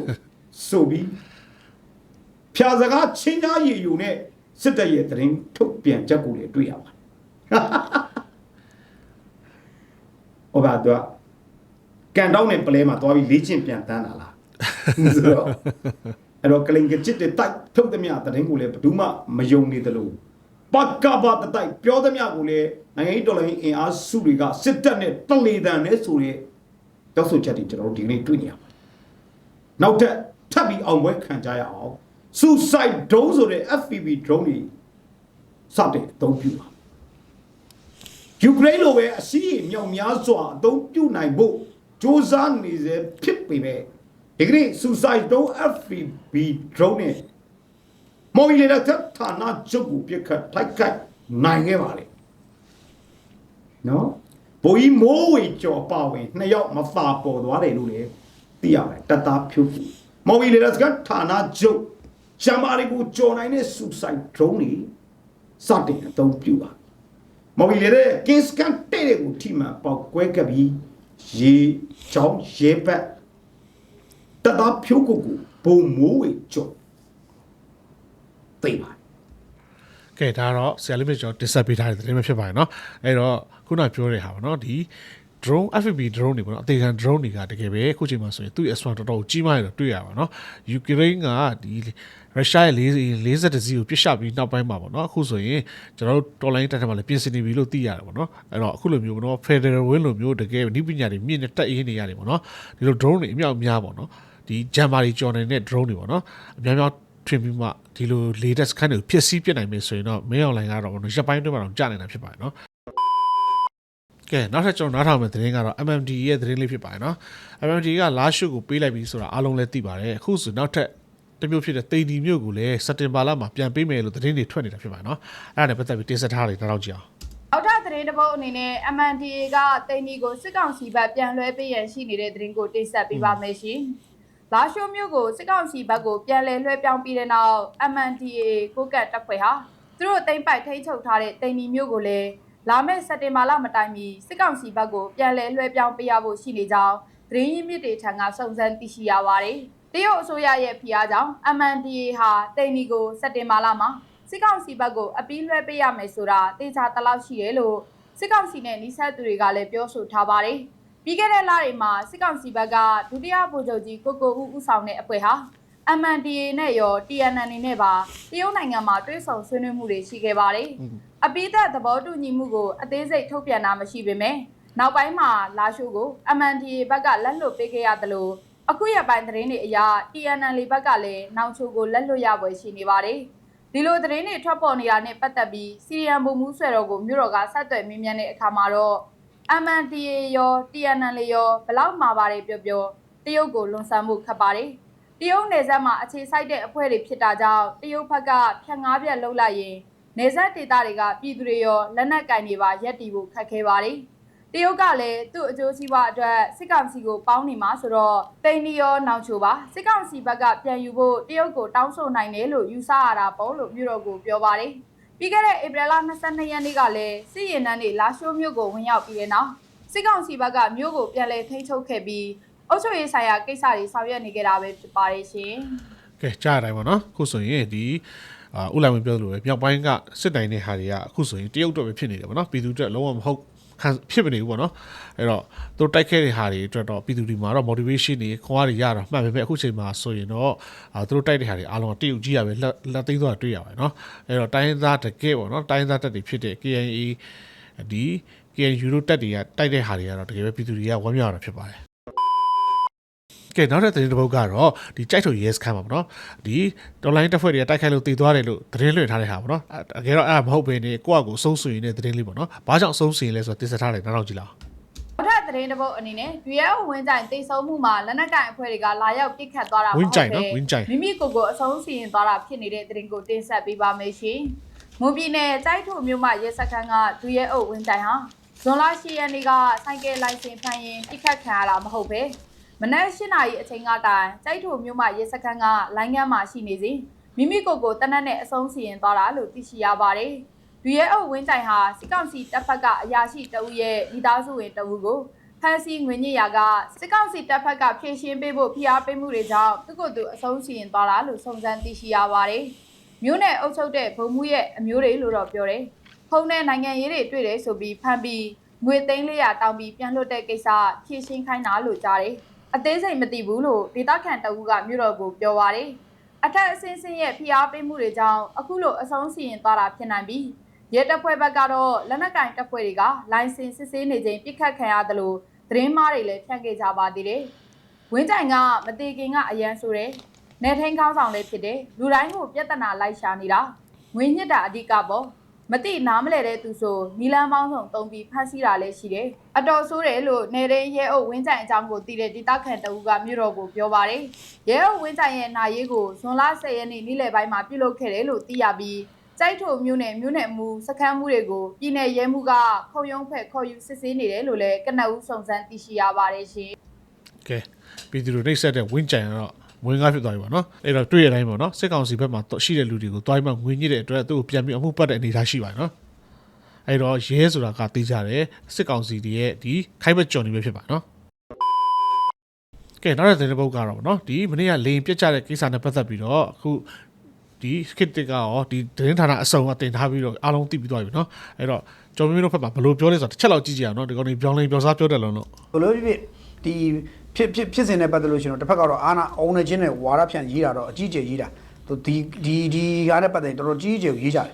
ဆိုပြီးဖြာစကားချင်းသားရည်ယူနဲ့ စစ်တပ်ရဲ့တရင်ထုတ်ပြန်ချက်ကိုလည်းတွေ့ရပါတယ်။ဟောပါတော့ကန်တောင်းနဲ့ပလဲမှာသွားပြီးလေ့ကျင့်ပြန်တန်းတာလား။ဆိုတော့အဲ့တော့ကလင်ကချစ်တဲ့တိုက်ထုတ်သမျှတရင်ကိုလည်းဘယ်သူမှမယုံနေသလိုပကပတတိုက်ပြောသမျှကိုလည်းနိုင်ငံရေးတော်လှန်ရေးအင်အားစုတွေကစစ်တပ်နဲ့တလေတန်နဲ့ဆိုရဲတောက်ဆိုချက်တွေကျွန်တော်တို့ဒီနေ့တွေ့နေရပါတယ်။နောက်ထပ်ထပ်ပြီးအောင်ပွဲခံကြရအောင် suicide drone ဆိုတဲ့ FPV drone တွေစတဲ့အသုံးပြုပါယူကရိန်းလိုပဲအစီအမြောက်များစွာအသုံးပြုနိုင်ဖို့စ조사နေစေဖြစ်ပေမဲ့ဒီကနေ့ suicide drone FPV drone နဲ့မော်ရီလေတဲ့ဌာနချုပ်ကိုပြစ်ခတ်ထိုက်ခိုက်နိုင်ခဲ့ပါလေနော်ဘိုးကြီးမိုးဝေကျော်ပါဝင်နှစ်ယောက်မဖာပေါ်သွားတယ်လို့လည်းသိရပါတယ်တတဖြုတ်ဘူးမော်ရီလေတဲ့ဌာနချုပ် ရှမ်းမာတွေကိုကြော်နိုင်တဲ့ suicide drone တွေစတင်အသုံးပြုပါ မော်ဘီလေတဲ့ကင်းစကန်တဲ့တွေကိုထိမှန်ပေါက်ကွဲခဲ့ပြီးရေချောင်းရေဘက် တပ်သားဖြိုးကိုကိုဘုံမိုးဝေကျော်သိပါ ကဲဒါတော့ဆရာလေးမြကျွန်တော်တင်ဆက်ပေးထားတဲ့သတင်းပဲဖြစ်ပါတယ်เนาะအဲ့တော့ခုနပြောတဲ့ဟာပါเนาะဒီ drone FPV drone တွေပေါ့နော်အသေးခံ drone တွေကတကယ်ပဲအခုချိန်မှာဆိုရင်သူ့ရဲ့ extra တော်တော်ကြီးမားရတော့တွေ့ရပါเนาะယူကရိန်းကဒီ ရုရှားရဲ့40 40စီကိုပြစ်ရှပြီးနောက်ပိုင်းမှာပေါ့နော်အခုဆိုရင်ကျွန်တော်တို့တော်လိုင်းတက်ထက်မှာလည်းပြင်ဆင်နေပြီလို့သိရတယ်ပေါ့နော်အဲ့တော့အခုလိုမျိုးပေါ့နော် Federal Win လိုမျိုးတကယ်နိပညာတွေမြင့်နေတက်အေးနေရတယ်ပေါ့နော်ဒီလို drone တွေအမြောက်အများပေါ့နော်ဒီဂျမ်မာတွေကြော်နေတဲ့ drone တွေပေါ့နော်အများများထွင်ပြီးမှဒီလို latest ခန်းတွေကိုဖြစ်စည်းပြစ်နိုင်မယ်ဆိုရင်တော့ main online ကတော့ပေါ့နော်ရပ်ပိုင်းတွင်းမှာတော့ကြာနေတာဖြစ်ပါတယ်နော်ကဲနောက်ထပ်ကျွန်တော်နားထောင်မယ့်သတင်းကတော့ MMD ရဲ့သတင်းလေးဖြစ်ပါတယ်နော် MMD ကလာရှုကိုပေးလိုက်ပြီဆိုတာအားလုံးလည်းသိပါတယ်အခုဆိုနောက်ထပ် တစ်မျိုးဖြစ်တဲ့တိန်ဒီမျိုးကိုလည်းစက်တင်ဘာလမှာပြန်ပေးမယ်လို့သတင်းတွေထွက်နေတာဖြစ်ပါတယ်နော်အဲ့ဒါနဲ့ပတ်သက်ပြီးတင်ဆက်ထားတယ်နောက်ကြည့်အောင်နောက်ထပ်သတင်းတစ်ပုဒ်အနေနဲ့ MNDA ကတိန်ဒီကိုစစ်ကောင်စီဘက်ပြန်လွှဲပေးရန်ရှိနေတဲ့သတင်းကိုတင်ဆက်ပေးပါမယ်ရှင်။လာရှိုမျိုးကိုစစ်ကောင်စီဘက်ကိုပြန်လည်လွှဲပြောင်းပြီးတဲ့နောက် MNDA ကိုကတ်တပ်ဖွဲ့ဟာသူတို့တိမ့်ပိုက်ထိန်းချုပ်ထားတဲ့တိန်ဒီမျိုးကိုလည်းလာမယ့်စက်တင်ဘာလမတိုင်မီစစ်ကောင်စီဘက်ကိုပြန်လည်လွှဲပြောင်းပေးရဖို့ရှိနေကြောင်းသတင်းရင်းမြစ်တွေထံကစုံစမ်းသိရှိရပါတယ်။ တရုတ်အစိုးရရဲ့ဖိအားကြောင့် MNDA ဟာတိန်ဒီကိုစက်တင်ဘာလမှာစစ်ကောင်စီဘက်ကိုအပီးလွှဲပေးရမယ်ဆိုတာတေချာတလောက်ရှိတယ်လို့စစ်ကောင်စီနဲ့နှိဆက်သူတွေကလည်းပြောဆိုထားပါတယ်။ပြီးခဲ့တဲ့လတွေမှာစစ်ကောင်စီဘက်ကဒုတိယဗိုလ်ချုပ်ကြီးကိုကိုဦးဦးဆောင်တဲ့အဖွဲ့ဟာ MNDA နဲ့ရော TNN နဲ့ပါတရုတ်နိုင်ငံမှာတွဲဆောင်ဆွေးနွေးမှုတွေရှိခဲ့ပါတယ်။အပိသက်သဘောတူညီမှုကိုအသေးစိတ်ထုတ်ပြန်တာမရှိပေမဲ့နောက်ပိုင်းမှာလာရှိုးကို MNDA ဘက်ကလက်လွတ်ပေးခဲ့ရတယ်လို့ အခုရပိုင်းသတင်းတွေအရ TNN ဘက်ကလည်းနောက်ချိုကိုလက်လွတ်ရပွဲရှိနေပါတယ်။ဒီလိုသတင်းတွေထွက်ပေါ်နေတာနဲ့ပတ်သက်ပြီးစီရီယံဘုံမှုဆွဲတော်ကိုမြို့တော်ကဆက်သွယ်မြင်းမြန်းတဲ့အခါမှာတော့ MNDA ရော TNL ရောဘလောက်မှာပါတယ်ပြောပြောတရုတ်ကိုလွန်ဆန်မှုခတ်ပါတယ်တရုတ်နယ်စပ်မှာအခြေစိုက်တဲ့အဖွဲ့တွေဖြစ်တာကြောင့်တရုတ်ဘက်ကဖြတ်ငားပြက်လှုပ်လိုက်ရင်နယ်စပ်ဒေသတွေကပြည်သူတွေရောလက်နက်ကင်တွေပါရက်တီဖို့ခက်ခဲပါတယ် တရုတ်ကလည်းသူ့အကျိုးစီးပွားအတွက်စစ်ကောင်စီကိုပေါင်းနေမှာဆိုတော့တိန်နီရောနောက်ချိုပါစစ်ကောင်စီဘက်ကပြန်ယူဖို့တရုတ်ကိုတောင်းဆိုနိုင်တယ်လို့ယူဆရတာပေါ့လို့မြို့တော်ကိုပြောပါတယ်ပြီးခဲ့တဲ့ဧပြီလ22ရက်နေ့ကလည်းစစ်ရင်နှန်းတွေလာရှိုးမြို့ကိုဝင်ရောက်ပြီးတဲ့နောက်စစ်ကောင်စီဘက်ကမြို့ကိုပြန်လည်ထိန်းချုပ်ခဲ့ပြီးအုပ်ချုပ်ရေးဆိုင်ရာကိစ္စတွေဆောင်ရွက်နေကြတာပဲဖြစ်ပါတယ်ရှင်ကဲကြားရတိုင်းပါနော်အခုဆိုရင်ဒီအာဥလိုင်ဝင်ပြောသလိုပဲမြောက်ပိုင်းကစစ်တိုင်တဲ့ဟာတွေကအခုဆိုရင်တရုတ်တော့ပဲဖြစ်နေတယ်ပေါ့နော်ပြည်သူအတွက်လုံးဝမဟုတ် ခံဖြစ်မနေဘူးပေါ့နော်အဲ့တော့သူတို့တိုက်ခဲတဲ့ဟာတွေအတွက်တော့ပြည်သူတွေမှာတော့ motivation တွေခွန်အားတွေရတော့မှန်ပေမဲ့အခုချိန်မှာဆိုရင်တော့အာသူတို့တိုက်တဲ့ဟာတွေအားလုံးကတရုတ်ကြီးရပဲလက်လက်သိမ်းသွားတွေ့ရပါတယ်နော်အဲ့တော့တိုင်းသားတကယ်ပေါ့နော်တိုင်းသားတက်တွေဖြစ်တဲ့ KNA ဒီ KNU တို့တက်တွေကတိုက်တဲ့ဟာတွေကတော့တကယ်ပဲပြည်သူတွေကဝမ်းမြောက်ရတာဖြစ်ပါတယ် ကဲနောက်တဲ့သတင်းတစ်ပုဒ်ကတော့ဒီကြိုက်ထုတ် yes ခမ်းပါဗောနော်ဒီတော်လိုင်းတက်ဖွဲ့တွေကတိုက်ခိုက်လို့တည်သွားတယ်လို့သတင်းလွှင့်ထားတဲ့ဟာဗောနော်အကယ်တော့အဲ့ဒါမဟုတ်ဘဲနဲ့ကိုယ့်အကူအဆုံးဆွေနေတဲ့သတင်းလေးဗောနော်ဘာကြောင့်အဆုံးဆွေလဲဆိုတော့တင်ဆက်ထားတယ်နောက်တော့ကြည့်လောက်နောက်ထပ်သတင်းတစ်ပုဒ်အနေနဲ့ UAO ဝင်းကြိုင်တိတ်ဆုံးမှုမှာလက်နက်ကင်အဖွဲ့တွေကလာရောက်ပစ်ခတ်သွားတာမဝဟုတ်င်းကြိုင်နော်ဝင်းကြိုင်မိမိကိုယ်ကိုအဆုံးစီရင်သွားတာဖြစ်နေတဲ့သတင်းကိုတင်ဆက်ပေးပါမယ်ရှင်။မွန်ပြည်နယ်ကြိုက်ထုမြို့မှာရဲစခန်းက UAO ဝင်းကြိုင်ဟာဇွန်လ10ရက်နေ့ကဆိုင်ကယ်လိုင်စင်ဖန်ရင်ပစ်ခတ်ခံရတာမဟုတ်ပဲ မနက်၈နာရီအချိန်ကတိုင်ကြိုက်ထုမြို့မှာရဲစခန်းကလိုင်းငန်းမှာရှိနေစဉ်မိမိကိုယ်ကိုတနက်နဲ့အဆုံးစီရင်သွားတာလို့သိရှိရပါတယ်။လူရဲအုပ်ဝင်းတိုင်ဟာစစ်ကောင်စီတပ်ဖက်ကအရာရှိတဦးရဲ့မိသားစုဝင်တဦးကိုဖမ်းဆီးငွေညစ်ရာကစစ်ကောင်စီတပ်ဖက်ကဖြည့်ရှင်းပေးဖို့ဖိအားပေးမှုတွေကြောင့်သူ့ကိုယ်သူအဆုံးစီရင်သွားတာလို့စုံစမ်းသိရှိရပါတယ်။မြို့နယ်အုပ်ချုပ်တဲ့ဘုံမှုရဲ့အမျိုးတွေလို့တော့ပြောတယ်။ဖုန်းနဲ့နိုင်ငံရေးတွေတွေ့တယ်ဆိုပြီးဖမ်းပြီးငွေသိန်း400တောင်းပြီးပြန်လွတ်တဲ့ကိစ္စဖြည့်ရှင်းခိုင်းတာလို့ကြားတယ်။ အသေးစိတ်မသိဘူးလို့ဒေသခံတဦးကမြို့တော်ကိုပြောပါတယ်။အထက်အစင်းစင်းရဲ့ဖိအားပေးမှုတွေကြောင့်အခုလိုအဆုံးစီရင်သွားတာဖြစ်နိုင်ပြီးရဲတပ်ဖွဲ့ဘက်ကတော့လက်နက်ကင်တပ်ဖွဲ့တွေကလိုင်စင်စစ်ဆေးနေချိန်ပြစ်ခတ်ခံရတယ်လို့သတင်းမှားတွေလည်းဖြန့်ခဲ့ကြပါသေးတယ်။ဝင်းကြိုင်ကမတေခင်ကအရန်ဆိုတယ်။နေထိန်ခေါင်းဆောင်လည်းဖြစ်တယ်။လူတိုင်းကိုပြဿနာလိုက်ရှာနေတာ။ငွေညစ်တာအဓိကပေါ့။ မတိနားမလဲတဲ့သူဆိုနီလန်းပေါင်းဆောင်တုံးပြီးဖမ်းဆီးတာလည်းရှိတယ်။အတော်ဆိုးတယ်လို့နေရင်းရဲအုပ်ဝင်းကြိုင်အကြောင်းကိုသိတဲ့ဒေသခံတအူးကမြို့တော်ကိုပြောပါတယ်။ရဲအုပ်ဝင်းကြိုင်ရဲ့နာရေးကိုဇွန်လ10ရက်နေ့နေ့လယ်ပိုင်းမှာပြုလုပ်ခဲ့တယ်လို့သိရပြီးကြိုက်ထုံမြို့နယ်မြို့နယ်မူစခန်းမှုတွေကိုပြည်내ရဲမှုကခုံရုံးဖက်ခေါ်ယူစစ်ဆေးနေတယ်လို့လည်းကနအူးစုံစမ်းသိရှိရပါတယ်ရှင်။ကဲပြည်သူတို့နှိပ်စက်တဲ့ဝင်းကြိုင်ကတော့ ငွေငါဖြစ်သွားပြီပေါ့နော်အဲ့တော့တွေ့ရတိုင်းပေါ့နော်စစ်ကောင်စီဘက်မှာရှိတဲ့လူတွေကိုတွိုင်းမှငွေညစ်တဲ့အတွက်သူ့ကိုပြန်ပြီးအမှုပတ်တဲ့အနေအထားရှိပါတယ်နော်အဲ့တော့ရဲဆိုတာကသိကြတယ်စစ်ကောင်စီတွေရဲ့ဒီခိုက်ဘက်ကြော်နေပဲဖြစ်ပါနော်ကကဲနောက်တဲ့သတင်းတစ်ပုဒ်ကတော့ဗောနော်ဒီမနေ့ကလေရင်ပြစ်ကြတဲ့ကိစ္စနဲ့ပတ်သက်ပြီးတော့အခုဒီခစ်တစ်ကရောဒီသတင်းဌာနအစုံအတင်ထားပြီးတော့အားလုံးသိပြီးသွားပြီနော်အဲ့တော့ကျော်မင်းတို့ဖက်မှာဘယ်လိုပြောလဲဆိုတော့တစ်ချက်လောက်ကြည့်ကြအောင်နော်ဒီကောင်တွေပြောင်းလဲပြောစားပြောတယ်လို့နော်ဘလို့ဖြစ်ဖြစ် ဒီဖြစ်ဖြစ်ဖြစ်စဉ်နဲ့ပတ်သက်လို့ရှိရင်တော့တစ်ဖက်ကတော့အာနာအောင်နေခြင်းနဲ့ဝါရဖြန့်ရေးတာတော့အကြီးကျယ်ရေးတာသူဒီဒီဒီကားနဲ့ပတ်သက်ရင်တော်တော်ကြီးကျယ်ရေးကြတယ်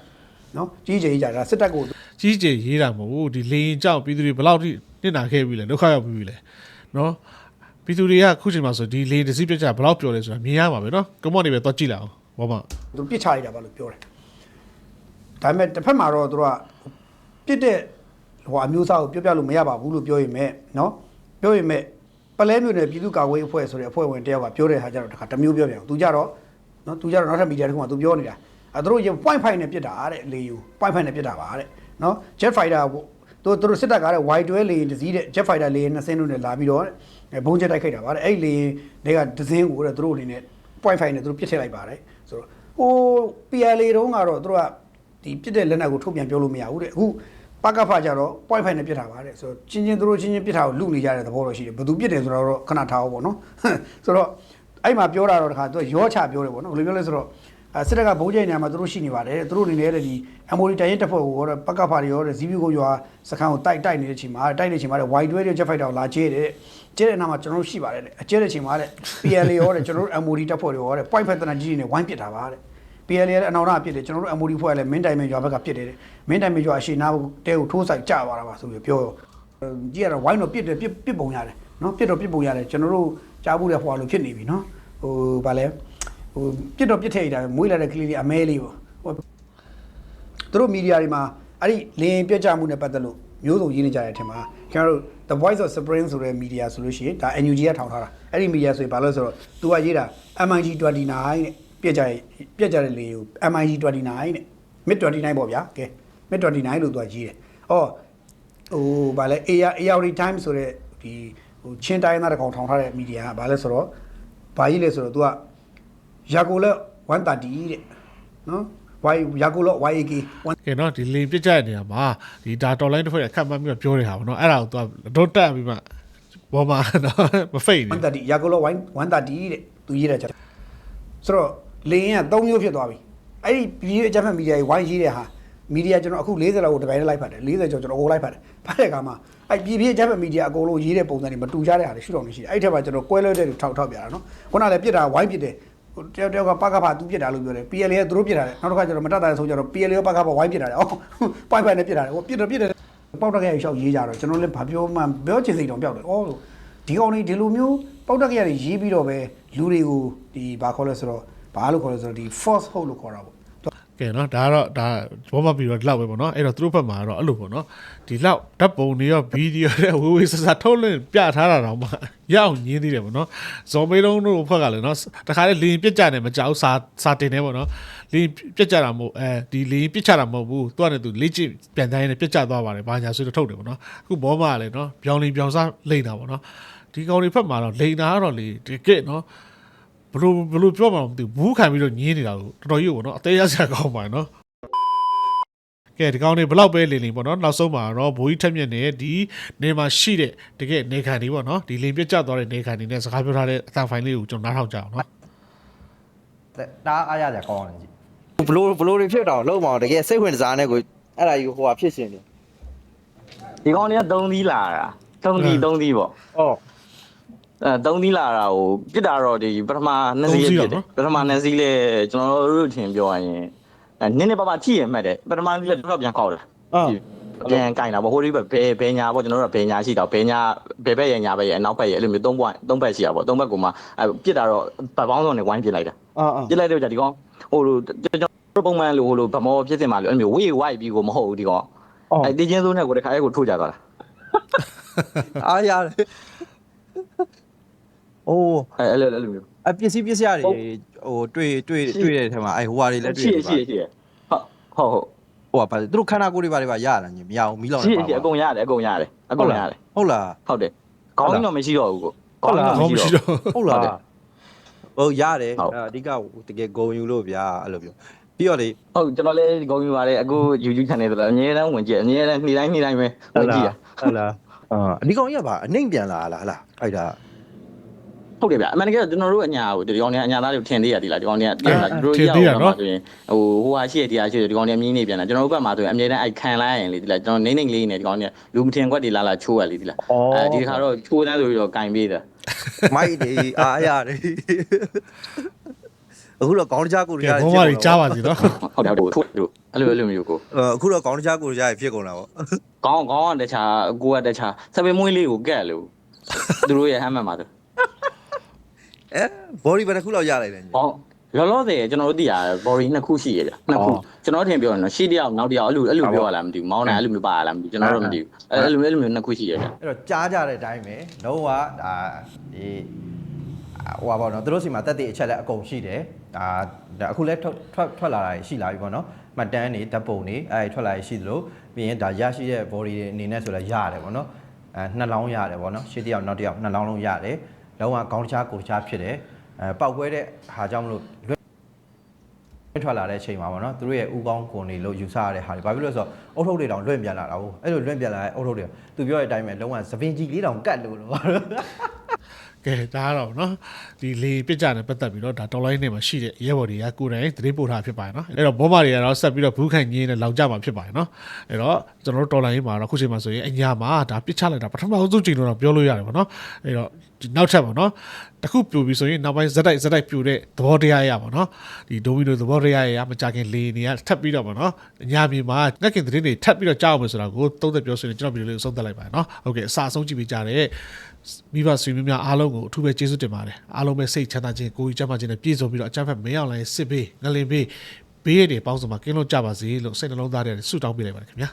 နော်ကြီးကျယ်ရေးကြတာစစ်တပ်ကိုကြီးကျယ်ရေးတာမဟုတ်ဘူးဒီလေရင်ကြောင့်ပြည်သူတွေဘယ်လောက်ထိနစ်နာခဲ့ပြီလဲဒုက္ခရောက်ပြီလဲနော်ပြည်သူတွေကခုချိန်မှာဆိုဒီလေရင်တစ်စီးပြစ်ကြဘယ်လောက်ပြောလဲဆိုတာမြင်ရမှာပဲနော်ကမော့နေပဲတော့ကြည့်လိုက်အောင်ဘောမသူပြစ်ချလိုက်တာပါလို့ပြောတယ်ဒါပေမဲ့တစ်ဖက်မှာတော့သူတို့ကပြစ်တဲ့ဟိုအမျိုးသားကိုပြောပြလို့မရပါဘူးလို့ပြောရင်မဲ့နော်ပြောရင်မဲ့ ပလဲမျိုးနဲ့ပြည်သူ့ကာကွယ်ရေးအဖွဲ့ဆိုတဲ့အဖွဲ့ဝင်တယောက်ကပြောတဲ့ဟာကြတော့တခါတစ်မျိုးပြောပြန်အောင်သူကြတော့နော်သူကြတော့နောက်ထပ်မီဒီယာတစ်ခုမှသူပြောနေတာအဲသူတို့ရင် point five နဲ့ပြစ်တာတဲ့လေယူ point five နဲ့ပြစ်တာပါတဲ့နော် jet fighter ကိုသူသူတို့စစ်တပ်ကားတဲ့ Y12 လေရင်တစ်စီးတဲ့ jet fighter လေရင်နှစ်စင်းတို့နဲ့လာပြီးတော့ဘုံချက်တိုက်ခိုက်တာပါတဲ့အဲ့လေရင်တွေကတစ်စင်းကိုတဲ့သူတို့အနေနဲ့ point five နဲ့သူတို့ပြစ်ထည့်လိုက်ပါတယ်ဆိုတော့ဟို PLA တုန်းကတော့သူတို့ကဒီပြစ်တဲ့လက်နက်ကိုထုတ်ပြန်ပြောလို့မရဘူးတဲ့အခု ပကဖကြတော့ point five နဲ့ပြစ်တာပါတဲ့ဆိုတော့ချင်းချင်းသူတို့ချင်းချင်းပြစ်တာကိုလူနေကြတဲ့သဘောတော့ရှိတယ်ဘယ်သူပြစ်တယ်ဆိုတော့ခဏထားအောင်ပေါ့နော်ဆိုတော့အဲ့မှာပြောတာတော့တခါသူကရောချပြောတယ်ပေါ့နော်ဘယ်လိုပြောလဲဆိုတော့အဲစစ်တပ်ကဘုံကျိန်နေရာမှာသူတို့ရှိနေပါတယ်သူတို့အနေနဲ့တဲ့ဒီ MOD တိုင်ရင်တပ်ဖွဲ့ကိုရောပကဖတွေရောတဲ့ဇီးပြူကိုရွာစခန်းကိုတိုက်တိုက်နေတဲ့ချိန်မှာတိုက်နေချိန်မှာတဲ့ Y12 တဲ့ jet fighter ကိုလာကျဲတယ်ကျဲတဲ့နာမှာကျွန်တော်တို့ရှိပါတယ်တဲ့အကျဲတဲ့ချိန်မှာတဲ့ PLA ရောတဲ့ကျွန်တော်တို့ MOD တပ်ဖွဲ့တွေရောတဲ့ point five တနကြီးတွေနဲ့ဝိုင်းပစ်တာပါတဲ့ PLA ရဲ့အနောက်နာပစ်တယ်ကျွန်တော်တို့ MOD ဖွဲ့လည်းမင်းတိုင်မင်ရွာဘက်ကပစ်တယ်တဲ့မင်းတိုင်မင်ရွာအရှိနာတဲကိုထိုးဆိုင်ကြသွားတာပါဆိုပြီးပြောရောကြည့်ရတော့ဝိုင်းတော့ပစ်တယ်ပစ်ပစ်ပုံရတယ်နော်ပစ်တော့ပစ်ပုံရတယ်ကျွန်တော်တို့ကြားဘူးတဲ့ဟွာလို့ဖြစ်နေပြီနော်ဟိုဗာလဲဟိုပစ်တော့ပစ်ထည့်ရတာမွေးလာတဲ့ကလေးလေးအမဲလေးပေါ့ဟိုသူတို့မီဒီယာတွေမှာအဲ့ဒီလင်းပြတ်ကြမှုနဲ့ပတ်သက်လို့မျိုးစုံရေးနေကြတဲ့အထင်မှာကျွန်တော်တို့ The Voice of Spring ဆိုတဲ့မီဒီယာဆိုလို့ရှိရင်ဒါ NUG ကထောင်ထားတာအဲ့ဒီမီဒီယာဆိုရင်ဘာလို့လဲဆိုတော့သူကရေးတာ MIG 29တဲ့ ပြက်ကြရဲ့ပြက်ကြတဲ့လေကို MIG 29တဲ့ Mid 29ပေါ့ဗျာကဲ Mid 29လို့သူကရေးတယ်။အော်ဟိုဗာလဲ AR AR Time ဆိုတဲ့ဒီဟိုချင်းတိုင်းသားတစ်ကောင်ထောင်ထားတဲ့မီဒီယာကဘာလဲဆိုတော့ဘာရေးလဲဆိုတော့သူကယာကိုလက်130တဲ့နော် Y ယာကိုလက် YAK ကဲနော်ဒီလေပြစ်ကြတဲ့နေရာမှာဒီဒါတော်လိုင်းတစ်ဖွဲ့အခက်မှတ်ပြီးတော့ပြောနေတာဗောနော်အဲ့ဒါကိုသူကတော့တက်ပြီးမှဘောမနော်မဖိတ်နေ130ရာကိုလော130တဲ့သူရေးတဲ့ချက်ဆိုတော့ လေရင်က3မျိုးဖြစ်သွားပြီအဲ့ဒီပြည်အကြမ်းဖက်မီဒီယာကြီးဝိုင်းရေးတဲ့ဟာမီဒီယာကျွန်တော်အခု40လောက်ကိုတပိုင်းနဲ့လိုက်ဖတ်တယ်40ကျော်ကျွန်တော်အကုန်လိုက်ဖတ်တယ်ဖတ်တဲ့အခါမှာအဲ့ပြည်ပြည်အကြမ်းဖက်မီဒီယာအကုန်လုံးရေးတဲ့ပုံစံတွေမတူကြတဲ့ဟာတွေရှိတော့နေရှိတယ်အဲ့ဒီထက်မှာကျွန်တော်ကွဲလွဲတဲ့တွေထောက်ထောက်ပြတာနော်ခုနလည်းပြစ်တာဝိုင်းပြစ်တယ်ဟိုတယောက်တယောက်ကပကဖာသူပြစ်တာလို့ပြောတယ် PL ကသူတို့ပြစ်တာလေနောက်တစ်ခါကျတော့မတတ်တာဆိုကြတော့ PL ရောပကဖာဝိုင်းပြစ်တာလေအော်ပိုင်ပိုင်နဲ့ပြစ်တာလေဟိုပြစ်တော့ပြစ်တယ်ပေါက်တက်ခဲ့ရရှောက်ရေးကြတော့ကျွန်တော်လည်းဘာပြောမှပြောချင်စိတ်တော့ပျောက်တယ်အော်လို့ဒီကောင်လေးဒီလိုမျိုးပေါက်တက်ကြရရေးပြီးတော့ပဲလူတွေကိုဒီဘာခေါ်လဲဆိုတော့ ဘာလို့ခေါ်လဲဆိုတော့ဒီ force hold လို့ခေါ်တာပေါ့ကဲနော်ဒါကတော့ဒါဘောမပြီးတော့ဒီလောက်ပဲပေါ့နော်အဲ့တော့သူတို့ဘက်မှာတော့အဲ့လိုပေါ့နော်ဒီလောက်ဓာတ်ပုံတွေရောဗီဒီယိုတွေဝေဝေဆဆထုတ်လွှင့်ပြထားတာတော့မှရအောင်ညင်းသေးတယ်ပေါ့နော်ဇော်မေးလုံးတို့ဘက်ကလည်းနော်တခါလေလင်းပြစ်ကြတယ်မကြောက်စာစာတင်နေပေါ့နော်လင်းပြစ်ကြတာမဟုတ်အဲဒီလင်းပြစ်ချတာမဟုတ်ဘူးသူကလည်းသူလေ့ကျင့်ပြန်တိုင်းနဲ့ပြစ်ကြသွားပါတယ်ဘာညာဆိုတော့ထုတ်တယ်ပေါ့နော်အခုဘောမကလည်းနော်ပြောင်းလင်းပြောင်းစားလိမ့်တာပေါ့နော်ဒီကောင်တွေဖက်မှာတော့လိန်တာကတော့လေတကယ်နော် ဘလို့ဘလို့ပြောမှာမသိဘူးဘူးခံပြီးတော့ညင်းနေတာကိုတော်တော်ကြီးကိုနော်အသေးရစရာကောင်းပါနော်ကဲဒီကောင်တွေဘလောက်ပဲလင်းလင်းပေါ့နော်နောက်ဆုံးမှာတော့ဘိုးကြီးထက်မြက်နဲ့ဒီနေမှာရှိတဲ့တကယ်နေခံတွေပေါ့နော်ဒီလင်းပြတ်ကျသွားတဲ့နေခံတွေနဲ့စကားပြောထားတဲ့အတန်ဖိုင်လေးကိုကျွန်တော်နားထောင်ကြအောင်နော်တားအားရကြကောင်းတယ်ကြည့်ဘလို့ဘလို့တွေဖြစ်တော့လုံးမအောင်တကယ်စိတ်ဝင်စားနေကိုအဲ့ဒါကြီးဟိုဟာဖြစ်ရှင်တယ်ဒီကောင်တွေက3သီးလာတာ3သီး3သီးပေါ့ဩ အဲ3သီးလာတာဟိုပြစ်တာတော့ဒီပထမ2စီးပြစ်တယ်ပထမ2စီးလဲကျွန်တော်တို့ထင်ပြောရရင်အဲနည်းနည်းပါးပါးထိရမှတ်တယ်ပထမစီးလဲတော့ပြန်ကောက်လာအာပြန်ကင်တာပေါ့ဟိုဒီဘက်ဘယ်ဘယ်ညာပေါ့ကျွန်တော်တို့ကဘယ်ညာရှိတော့ဘယ်ညာဘယ်ဘက်ရညာဘက်ရအနောက်ဘက်ရအဲ့လိုမျိုး3ဘက်3ဘက်ရှိတာပေါ့3ဘက်ကိုမှအဲပြစ်တာတော့ပတ်ပေါင်းစုံနဲ့ဝိုင်းပြစ်လိုက်တာအာအာပြစ်လိုက်တော့じゃဒီကောင်ဟိုလိုကျွန်တော်ပုံမှန်လိုဟိုလိုဗမောဖြစ်စင်မှာလို့အဲ့လိုမျိုးဝေးဝိုက်ပြီးကိုမဟုတ်ဘူးဒီကောင်အဲတေးချင်းစိုးနဲ့ကိုတခါရဲကိုထိုးကြသွားတာအားရတယ် အိုးအဲအဲ့လိုအဲ့လိုမျိုးအပစ္စည်းပစ္စည်းတွေဟိုတွေ့တွေ့တွေ့တဲ့ထဲမှာအဲဟိုဟာတွေလည်းတွေ့ရှိရရရှိရရှိရဟုတ်ဟုတ်ဟုတ်ဟိုဟာပါသူတို့ခန္ဓာကိုယ်တွေပါတွေပါရလာညမရအောင်မီးလောင်ရှိနေရပါရှိရအကုန်ရတယ်အကုန်ရတယ်အကုန်ရတယ်ဟုတ်လားဟုတ်တယ်ခေါင်းတော့မရှိတော့ဘူးကိုခေါင်းတော့ကောမင်းရှိမရှိတော့တော့ဟုတ်လားဟုတ်တယ်ဟုတ်ရတယ်ဟုတ်အဓိကတကယ်ဂုံယူလို့ဗျာအဲ့လိုပြောပြီးတော့လေဟုတ်ကျွန်တော်လည်းဂုံယူပါတယ်အခု YouTube channel ဆိုတော့အများတန်းဝင်ကြည့်အများတန်းနေ့တိုင်းနေ့တိုင်းပဲဝင်ကြည့်ရဟုတ်လားအာအဒီကောင်ကြီးကပါအနှိမ့်ပြန်လာလားဟလားအဲ့ဒါ ဟုတ်တယ်ဗျအမှန်တကယ်ကျွန်တော်တို့အညာကိုဒီကောင်တွေအညာသားတွေကိုထင်သေးရသေးလားဒီကောင်တွေကတင်လာသူတို့ထင်ရောက်သေးရတော့နော်မှဆိုရင်ဟိုဟိုဟာရှိရတရားရှိရဒီကောင်တွေမြင်းနေပြန်တာကျွန်တော်တို့ဘက်မှာဆိုရင်အမြဲတမ်းအဲ့ခံလိုက်ရရင်လေဒီလားကျွန်တော်နေနေလေးနေဒီကောင်တွေလူမထင်ခွက်တွေလာလာချိုးရလေဒီလားအဲဒီခါတော့ချိုးတန်းဆိုပြီးတော့ကင်ပေးတာမိုက်ဒီအားရတယ်အခုတော့ကောင်းတကြားကိုကဲကြားဘုံမကြီးကြားပါစီနော်ဟုတ်တယ်ဟုတ်တယ်တို့အဲ့လိုအဲ့လိုမျိုးကိုအခုတော့ကောင်းတကြားကိုကြားဖြစ်ကုန်တာပေါ့ကောင်းကောင်းတခြားကိုကတခြားစပင်မွေးလေးကိုကက်လို့သူတို့ရဲ့ဟမ်းမှန်ပါဆို အဲဘော်ဒီဘယ်တစ်ခုလောက်ရလိုက်လဲညီ ဟောလောလောဆယ်ကျွန်တော်တို့သိရဘော်ရီနှစ်ခုရှိရဗျနှစ်ခုကျွန်တော်ထင်ပြောရင်တော့ရှေ့တယောက်နောက်တယောက်အဲ့လိုအဲ့လိုပြောရလားမသိဘူးမောင်းတယ်အဲ့လိုမျိုးပါရလားမသိဘူးကျွန်တော်တော့မသိဘူးအဲ့လိုအဲ့လိုမျိုးနှစ်ခုရှိရဗျအဲ့တော့ကြားကြတဲ့အတိုင်းပဲလုံးဝဒါဒီဟိုပါပေါ့နော်သူတို့စီမှာတက်တဲ့အချက်လက်အကုန်ရှိတယ်ဒါဒါအခုလဲထွက်ထွက်ထွက်လာတာရှိလာပြီပေါ့နော်မှတ်တမ်းတွေဓာတ်ပုံတွေအဲထွက်လာရရှိသလိုပြီးရင်ဒါရရှိတဲ့ body တွေအနေနဲ့ဆိုလဲရတယ်ပေါ့နော်အဲနှစ်လောင်းရတယ်ပေါ့နော်ရှေ့တစ်ယောက်နောက်တစ်ယောက်နှစ်လောင်းလုံးရတယ် လုံးဝကောင်းတခြားကိုတခြားဖြစ်တယ်အဲပောက်ကွဲတဲ့ဟာကြောင့်မလို့လွတ်ထွက်လာတဲ့အချိန်မှာပေါ့နော်သူတို့ရဲ့ဥကောင်းခွန်တွေလို့ယူဆရတဲ့ဟာတွေဘာဖြစ်လို့လဲဆိုတော့အုတ်ထုတ်တွေတောင်လွင့်ပြန်လာတာဟုတ်အဲ့လိုလွင့်ပြန်လာတဲ့အုတ်ထုတ်တွေသူပြောတဲ့အတိုင်းပဲလုံးဝသပင်ကြီးလေးတောင်ကတ်လို့လို့ကဲဒါကတော့နော်ဒီလေပြစ်ကြတယ်ပတ်သက်ပြီးတော့ဒါတော်လိုင်းနေမှာရှိတဲ့ရဲဘော်တွေကကိုယ်တိုင်သတိပို့ထားဖြစ်ပါတယ်နော်အဲ့တော့ဘောမတွေကတော့ဆက်ပြီးတော့ဘူးခိုင်ငင်းနဲ့လောင်ကြမှာဖြစ်ပါတယ်နော်အဲ့တော့ကျွန်တော်တို့တော်လိုင်းမှာတော့ခုချိန်မှာဆိုရင်အညာမှာဒါပြစ်ချလိုက်တာပထမဆုံးချိန်တော့ပြောလို့ရတယ်ပေါ့နော်အဲ့တော့ဒီ နောက်ထပ်ပေါ့နော်တခုပြူပြီးဆိုရင်နောက်ပိုင်းဇက်တိုက်ဇက်တိုက်ပြူတဲ့သဘောတရားရပါပေါ့နော်ဒီဒိုမီနိုသဘောတရားရမကြခင်လေနေရထပ်ပြီးတော့ပေါ့နော်အညာမြေမှာငက်ကင်သတင်းတွေထပ်ပြီးတော့ကြားအောင်မယ်ဆိုတာကိုသုံးသက်ပြောဆိုရင်ကျွန်တော်ဗီဒီယိုလေးကိုဆုံးသက်လိုက်ပါတယ်နော်ဟုတ်ကဲ့အစာဆုံးကြည့်ပေးကြတဲ့မိဘဆွေမျိုးများအားလုံးကိုအထူးပဲကျေးဇူးတင်ပါတယ်အားလုံးပဲစိတ်ချမ်းသာခြင်းကိုယ်ကြီးကျန်းမာခြင်းနဲ့ပြည့်စုံပြီးတော့အချမ်းဖက်မင်းအောင်လိုင်းစစ်ဘေးငလင်ဘေးဘေးရည်တွေပေါင်းစုံမှာကင်းလို့ကြပါစေလို့စိတ်နှလုံးသားထဲဆုတောင်းပေးလိုက်ပါတယ်ခင်ဗျာ